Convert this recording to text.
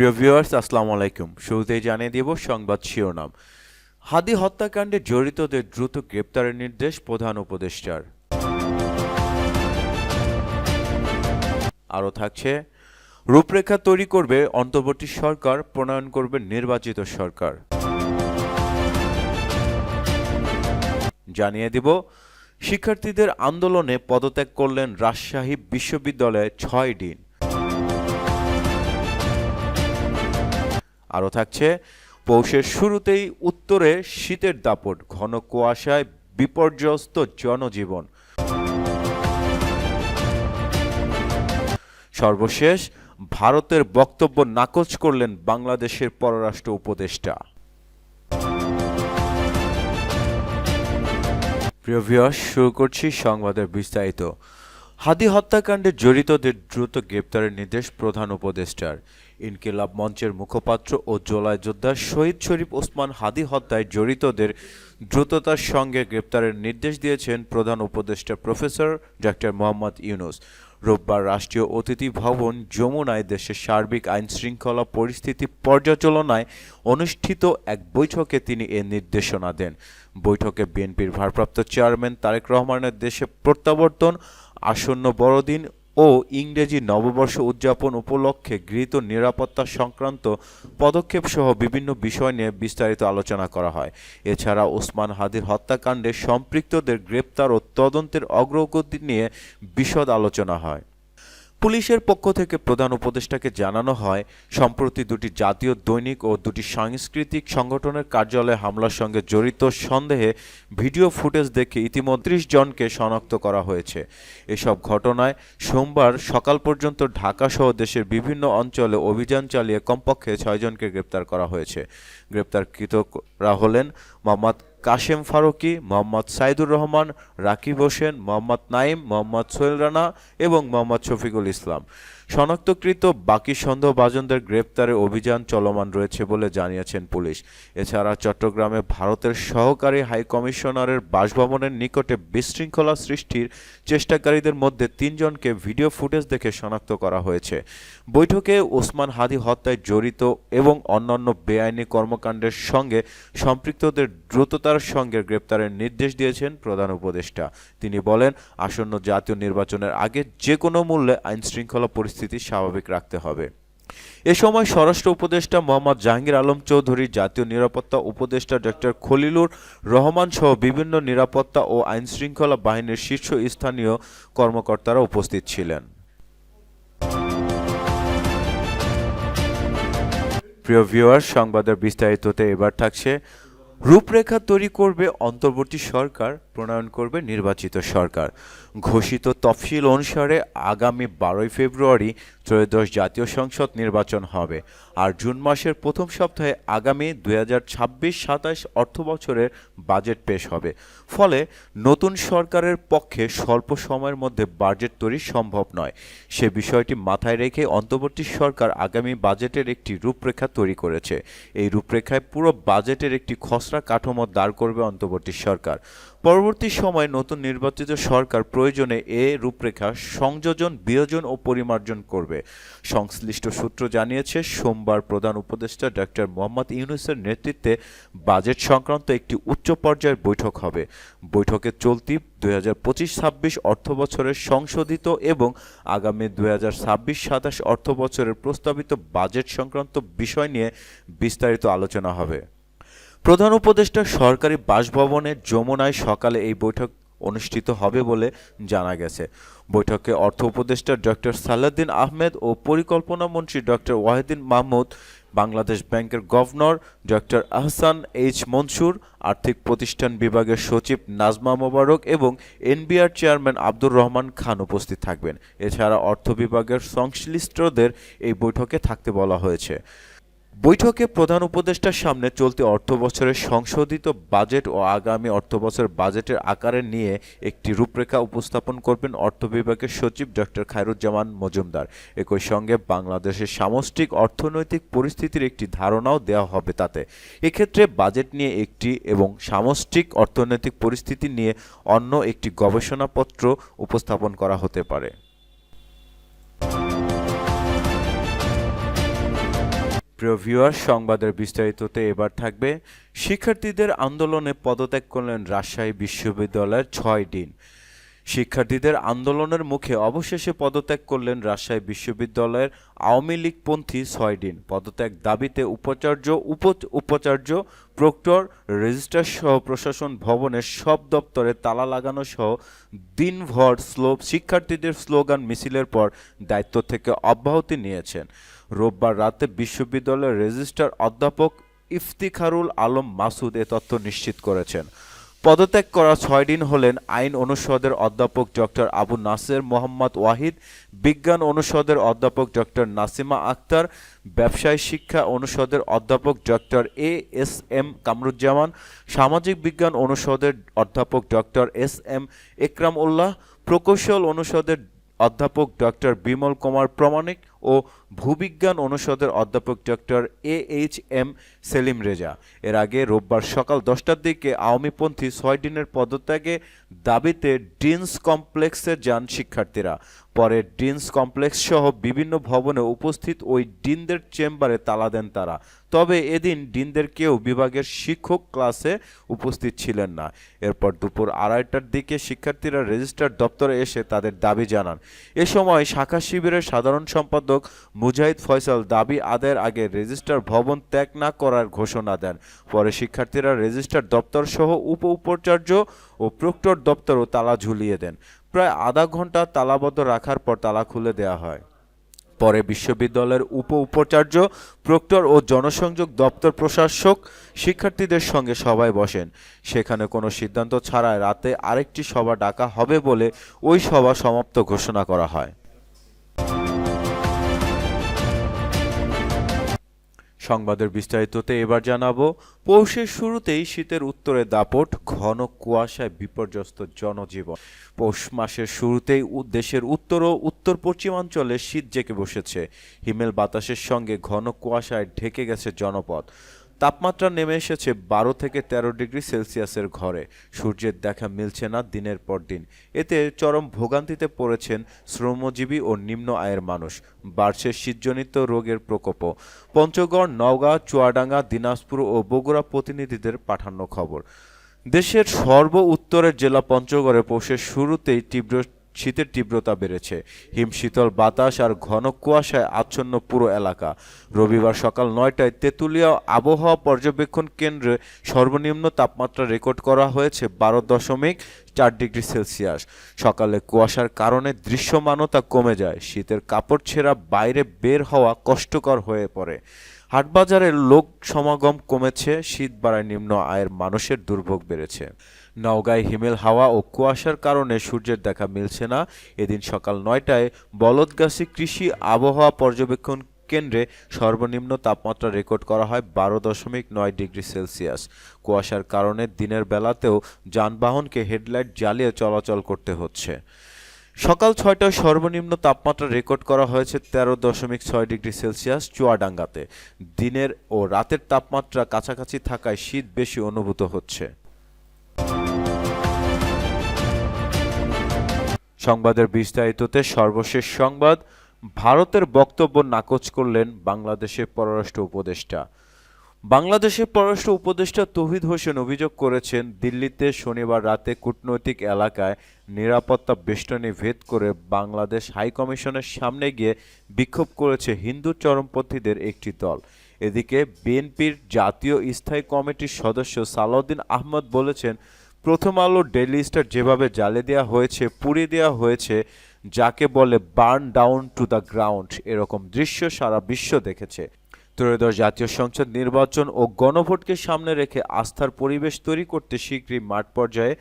প্রিয় ভিউয়ার্স আসসালামু আলাইকুম। শুরুতেই জানিয়ে দিব সংবাদ শিরোনাম। হাদি হত্যাকাণ্ডে জড়িতদের দ্রুত গ্রেপ্তারের নির্দেশ প্রধান উপদেষ্টার। আরও থাকছে, রূপরেখা তৈরি করবে অন্তর্বর্তী সরকার, প্রণয়ন করবে নির্বাচিত সরকার। জানিয়ে দিব, শিক্ষার্থীদের আন্দোলনে পদত্যাগ করলেন রাজশাহী বিশ্ববিদ্যালয়ে ছয় দিন। আরও থাকছে, পৌষের শুরুতেই উত্তরে শীতের দাপট, ঘন কুয়াশায় বিপর্যস্ত জনজীবন। সর্বশেষ, ভারতের বক্তব্য নাকচ করলেন বাংলাদেশের পররাষ্ট্র উপদেষ্টা। প্রিয় ভিউয়ার্স শুরু করছি সংবাদের বিস্তারিত। হাদি হত্যাকাণ্ডে জড়িতদের দ্রুত গ্রেপ্তারের নির্দেশ প্রধান উপদেষ্টার। ইনকিলাব মঞ্চের মুখপাত্র ও জোলাই যোদ্ধা শহীদ শরীফ ওসমান হাদি হত্যায় জড়িতদের দ্রুততার সঙ্গে গ্রেপ্তারের নির্দেশ দিয়েছেন প্রধান উপদেষ্টা প্রফেসর ডক্টর মোহাম্মদ ইউনুস। রোববার রাষ্ট্রীয় অতিথি ভবন যমুনায় দেশের সার্বিক আইন শৃঙ্খলা পরিস্থিতি পর্যালোচনায় অনুষ্ঠিত এক বৈঠকে তিনি এ নির্দেশনা দেন। বৈঠকে বিএনপির ভারপ্রাপ্ত চেয়ারম্যান তারেক রহমানের দেশে প্রত্যাবর্তন আসন্ন বড়দিন ও ইংরেজি নববর্ষ উদযাপন উপলক্ষে গৃহীত নিরাপত্তা সংক্রান্ত পদক্ষেপ সহ বিভিন্ন বিষয় নিয়ে বিস্তারিত আলোচনা করা হয়। এছাড়া ওসমান হাদির হত্যাকাণ্ডে সম্পৃক্তদের গ্রেপ্তার ও তদন্তের অগ্রগতি নিয়ে বিশদ আলোচনা হয়। পুলিশের পক্ষ থেকে প্রধান উপদেষ্টাকে জানানো হয়, সম্প্রতি দুটি জাতীয় দৈনিক ও দুটি সাংস্কৃতিক সংগঠনের কার্যালয়ে হামলার সঙ্গে জড়িত সন্দেহে ভিডিও ফুটেজ দেখে ইতিমধ্যে জনকে শনাক্ত করা হয়েছে। এসব ঘটনায় সোমবার সকাল পর্যন্ত ঢাকাসহ দেশের বিভিন্ন অঞ্চলে অভিযান চালিয়ে কমপক্ষে ছয়জনকে গ্রেপ্তার করা হয়েছে। গ্রেপ্তারকৃতরা হলেন মোহাম্মদ কাশেম ফারুকি, মোহাম্মদ সাইদুর রহমান, রাকিব হোসেন, মোহাম্মদ নাইম মোহাম্মদ সোহেল রানা এবং মোহাম্মদ শফিকুল ইসলাম। শনাক্তকৃত বাকি সন্দেহভাজনদের গ্রেপ্তারে অভিযান চলমান রয়েছে বলে জানিয়েছেন পুলিশ। এছাড়া চট্টগ্রামে ভারতের সহকারী হাইকমিশনারের বাসভবনের নিকটে বিশৃঙ্খলা সৃষ্টির চেষ্টাকারীদের মধ্যে তিনজনকে ভিডিও ফুটেজ দেখে শনাক্ত করা হয়েছে। বৈঠকে ওসমান হাদি হত্যায় জড়িত এবং অন্যান্য বেআইনি কর্মকাণ্ডের সঙ্গে সম্পৃক্তদের দ্রুততার সঙ্গে গ্রেপ্তারের নির্দেশ দিয়েছেন প্রধান উপদেষ্টা। তিনি বলেন, আসন্ন জাতীয় নির্বাচনের আগে যে কোনো মূল্যে আইন শৃঙ্খলা পরিস্থিতি স্বাভাবিক রাখতে হবে। এ সময় স্বরাষ্ট্র উপদেষ্টা মোহাম্মদ জাহাঙ্গীর আলম চৌধুরী, জাতীয় নিরাপত্তা উপদেষ্টা ডক্টর খলিলুর রহমান সহ বিভিন্ন নিরাপত্তা ও আইন শৃঙ্খলা বাহিনীর শীর্ষ স্থানীয় কর্মকর্তারা উপস্থিত ছিলেন। প্রিয় ভিউয়ার সংবাদের বিস্তারিততে এবার থাকছে, রূপরেখা তৈরি করবে অন্তর্বর্তী সরকার, প্রণয়ন করবে নির্বাচিত সরকার। ঘোষিত তফসিল অনুসারে আগামী বারোই ফেব্রুয়ারি ত্রয়োদশ জাতীয় সংসদ নির্বাচন হবে আর জুন মাসের প্রথম সপ্তাহে আগামী দুই হাজার ছাব্বিশ সাতাশ অর্থ বছরের বাজেট পেশ হবে। ফলে নতুন সরকারের পক্ষে স্বল্প সময়ের মধ্যে বাজেট তৈরি সম্ভব নয়। সে বিষয়টি মাথায় রেখে অন্তর্বর্তী সরকার আগামী বাজেটের একটি রূপরেখা তৈরি করেছে। এই রূপরেখায় পুরো বাজেটের একটি খসড়া কাঠামো দাঁড় করবে অন্তর্বর্তী সরকার। পরবর্তী সময়ে নতুন নির্বাচিত সরকার প্রয়োজনে এ রূপরেখা সংযোজন, বিয়োজন ও পরিমার্জন করবে। সংশ্লিষ্ট সূত্র জানিয়েছে, সোমবার প্রধান উপদেষ্টা ডক্টর মোহাম্মদ ইউনুসের নেতৃত্বে বাজেট সংক্রান্ত একটি উচ্চ পর্যায়ের বৈঠক হবে। বৈঠকে চলতি দুই হাজার পঁচিশ ছাব্বিশ অর্থ বছরের সংশোধিত এবং আগামী দুই হাজার ছাব্বিশ সাতাশ অর্থ বছরের প্রস্তাবিত বাজেট সংক্রান্ত বিষয় নিয়ে বিস্তারিত আলোচনা হবে। প্রধান উপদেষ্টা সরকারি বাসভবনের যমুনায় সকালে এই বৈঠক অনুষ্ঠিত হবে বলে জানা গেছে। বৈঠকে অর্থ উপদেষ্টা ডক্টর সালাদ্দিন আহমেদ ও পরিকল্পনা মন্ত্রী ডক্টর ওয়াহিদিন মাহমুদ, বাংলাদেশ ব্যাংকের governor doctor Ahsan H Mansur, আর্থিক প্রতিষ্ঠান বিভাগের সচিব নাজমা মোবারক এবং এনবিআর চেয়ারম্যান আব্দুর রহমান খান উপস্থিত থাকবেন। এছাড়া অর্থ বিভাগের সংশ্লিষ্টদের এই বৈঠকে থাকতে বলা হয়েছে। বৈঠকে প্রধান উপদেষ্টার সামনে চলতি অর্থ বছরের সংশোধিত বাজেট ও আগামী অর্থ বছরের বাজেটের আকারে নিয়ে একটি রূপরেখা উপস্থাপন করবেন অর্থ বিভাগের সচিব ডক্টর খায়রুজ্জামান মজুমদার। একই সঙ্গে বাংলাদেশের সামষ্টিক অর্থনৈতিক পরিস্থিতির একটি ধারণাও দেওয়া হবে তাতে। এক্ষেত্রে বাজেট নিয়ে একটি এবং সামষ্টিক অর্থনৈতিক পরিস্থিতি নিয়ে অন্য একটি গবেষণাপত্র উপস্থাপন করা হতে পারে। প্রিয় ভিউয়ার সংবাদের বিস্তারিততে এবার থাকবে। শিক্ষার্থীদের আন্দোলনে পদত্যাগ করলেন রাজশাহী বিশ্ববিদ্যালয়ের ছয় দিন শিক্ষার্থীদের আন্দোলনের মুখে অবশেষে পদত্যাগ করলেন রাজশাহী বিশ্ববিদ্যালয়ের আওয়ামী লীগপন্থী ছয় দিন পদত্যাগ দাবিতে উপাচার্য, উপ, উপাচার্য, প্রক্টর, রেজিস্ট্রার সহ প্রশাসন ভবনের সব দপ্তরে তালা লাগানো সহ দিনভর স্লো শিক্ষার্থীদের স্লোগান, মিছিলের পর দায়িত্ব থেকে অব্যাহতি নিয়েছেন। রোববার রাতে বিশ্ববিদ্যালয়ের রেজিস্ট্রার অধ্যাপক ইফতিখারুল আলম মাসুদ এ তথ্য নিশ্চিত করেছেন। পদত্যাগ করা ছয় দিন হলেন আইন অনুষদের অধ্যাপক ডক্টর আবু নাসের মোহাম্মদ ওয়াহিদ, বিজ্ঞান অনুষদের অধ্যাপক ডক্টর নাসিমা আক্তার, ব্যবসায় শিক্ষা অনুষদের অধ্যাপক doctor A S M Kamruzzaman, সামাজিক বিজ্ঞান অনুষদের অধ্যাপক doctor S M Ekram Ullah প্রকৌশল অনুষদের অধ্যাপক ডক্টর বিমল কুমার প্রমাণিক ও ভূবিজ্ঞান অনুষদের অধ্যাপক doctor A H M Selim Reza. এর আগে রোববার সকাল দশটার দিকে আওয়ামীপন্থী ছয় দিনের পদত্যাগে দাবিতে ডিন্স কমপ্লেক্সে যান শিক্ষার্থীরা। পরে ডিন্স কমপ্লেক্স সহ বিভিন্ন ভবনে উপস্থিত ওই ডিনদের চেম্বারে তালা দেন তারা। তবে এদিন ডিনদের কেউ বিভাগের শিক্ষক ক্লাসে উপস্থিত ছিলেন না। এরপর দুপুর আড়াইটার দিকে শিক্ষার্থীরা রেজিস্ট্রার দপ্তরে এসে তাদের দাবি জানান। এ সময় শাখা শিবিরের সাধারণ সম্পাদক মুজাহিদ ফয়সাল দাবি আদায়ের আগে রেজিস্ট্রার ভবন ত্যাগ না করার ঘোষণা দেন। পরে শিক্ষার্থীরা রেজিস্ট্রার দপ্তর সহ উপ উপাচার্য ও প্রক্টর দপ্তরও তালা ঝুলিয়ে দেন। প্রায় আধা ঘণ্টা তালাবদ্ধ রাখার পর তালা খুলে দেওয়া হয়। পরে বিশ্ববিদ্যালয়ের উপ উপাচার্য প্রক্টর ও জনসংযোগ দপ্তর প্রশাসক শিক্ষার্থীদের সঙ্গে সভায় বসেন। সেখানে কোনো সিদ্ধান্ত ছাড়াই রাতে আরেকটি সভা ডাকা হবে বলে ওই সভা সমাপ্ত ঘোষণা করা হয়। সংবাদের বিস্তারিততে এবার জানাব, পৌষের শুরুতেই শীতের উত্তরে দাপট, ঘন কুয়াশায় বিপর্যস্ত জনজীবন। পৌষ মাসের শুরুতেই দেশের উত্তর ও উত্তর পশ্চিমাঞ্চলে শীত জেঁকে বসেছে। হিমেল বাতাসের সঙ্গে ঘন কুয়াশায় ঢেকে গেছে জনপদ। তাপমাত্রা নেমে এসেছে বারো থেকে তেরো ডিগ্রি সেলসিয়াসের ঘরে। সূর্যের দেখা মিলছে না দিনের পর দিন। এতে চরম ভোগান্তিতে পড়েছেন শ্রমজীবী ও নিম্ন আয়ের মানুষ। বাড়ছে শীতজনিত রোগের প্রকোপও। পঞ্চগড়, নওগাঁ, চুয়াডাঙ্গা, দিনাজপুর ও বগুড়া প্রতিনিধিদের পাঠানো খবর। দেশের সর্ব উত্তরের জেলা পঞ্চগড়ে পৌষের শুরুতেই তীব্র শীতের তীব্রতা বেড়েছে। হিমশীতল বাতাস আর ঘন কুয়াশায় আচ্ছন্ন পুরো এলাকা। রবিবার সকাল নয়টায় তেঁতুলিয়া আবহাওয়া পর্যবেক্ষণ কেন্দ্রে সর্বনিম্ন তাপমাত্রা রেকর্ড করা হয়েছে বারো দশমিক চার ডিগ্রি সেলসিয়াস। সকালে কুয়াশার কারণে দৃশ্যমানতা কমে যায়। শীতের কাপড় ছেঁড়া বাইরে বের হওয়া কষ্টকর হয়ে পড়ে। হাটবাজারে লোক সমাগম কমেছে। শীত বাড়ায় নিম্ন আয়ের মানুষের দুর্ভোগ বেড়েছে। নওগাঁয় হিমেল হাওয়া ও কুয়াশার কারণে সূর্যের দেখা মিলছে না। এদিন সকাল নয়টায় বলদগাছি কৃষি আবহাওয়া পর্যবেক্ষণ কেন্দ্রে সর্বনিম্ন তাপমাত্রা রেকর্ড করা হয় বারো দশমিক নয় ডিগ্রি সেলসিয়াস। কুয়াশার কারণে দিনের বেলাতেও যানবাহনকে হেডলাইট জ্বালিয়ে চলাচল করতে হচ্ছে। সকাল ছয়টায় সর্বনিম্ন তাপমাত্রা রেকর্ড করা হয়েছে তেরো দশমিক ছয় ডিগ্রি সেলসিয়াস চুয়াডাঙ্গাতে। দিনের ও রাতের তাপমাত্রা কাছাকাছি থাকায় শীত বেশি অনুভূত হচ্ছে। সংবাদের বিস্তারিততে সর্বশেষ সংবাদ, ভারতের বক্তব্য নাকচ করলেন বাংলাদেশের পররাষ্ট্র উপদেষ্টা। বাংলাদেশের পররাষ্ট্র উপদেষ্টা তৌহিদ হোসেন অভিযোগ করেছেন, দিল্লিতে শনিবার রাতে কূটনৈতিক এলাকায় নিরাপত্তা বেষ্টনী ভেদ করে বাংলাদেশ হাইকমিশনের সামনে গিয়ে বিক্ষোভ করেছে হিন্দু চরমপন্থীদের একটি দল। এদিকে বিএনপির জাতীয় স্থায়ী কমিটির সদস্য সালাউদ্দিন আহমদ বলেছেন প্রথম আলো ডেলি স্টার যেভাবে জ্বালে দেওয়া হয়েছে, পুড়িয়ে দেওয়া হয়েছে, যাকে বলে burn down to the ground এরকম দৃশ্য সারা বিশ্ব দেখেছে। ত্রয়োদশ জাতীয় সংসদ নির্বাচন ও গণভোটকে সামনে রেখে আস্থার পরিবেশ তৈরি করতে শীঘ্রই মাঠ পর্যায়ে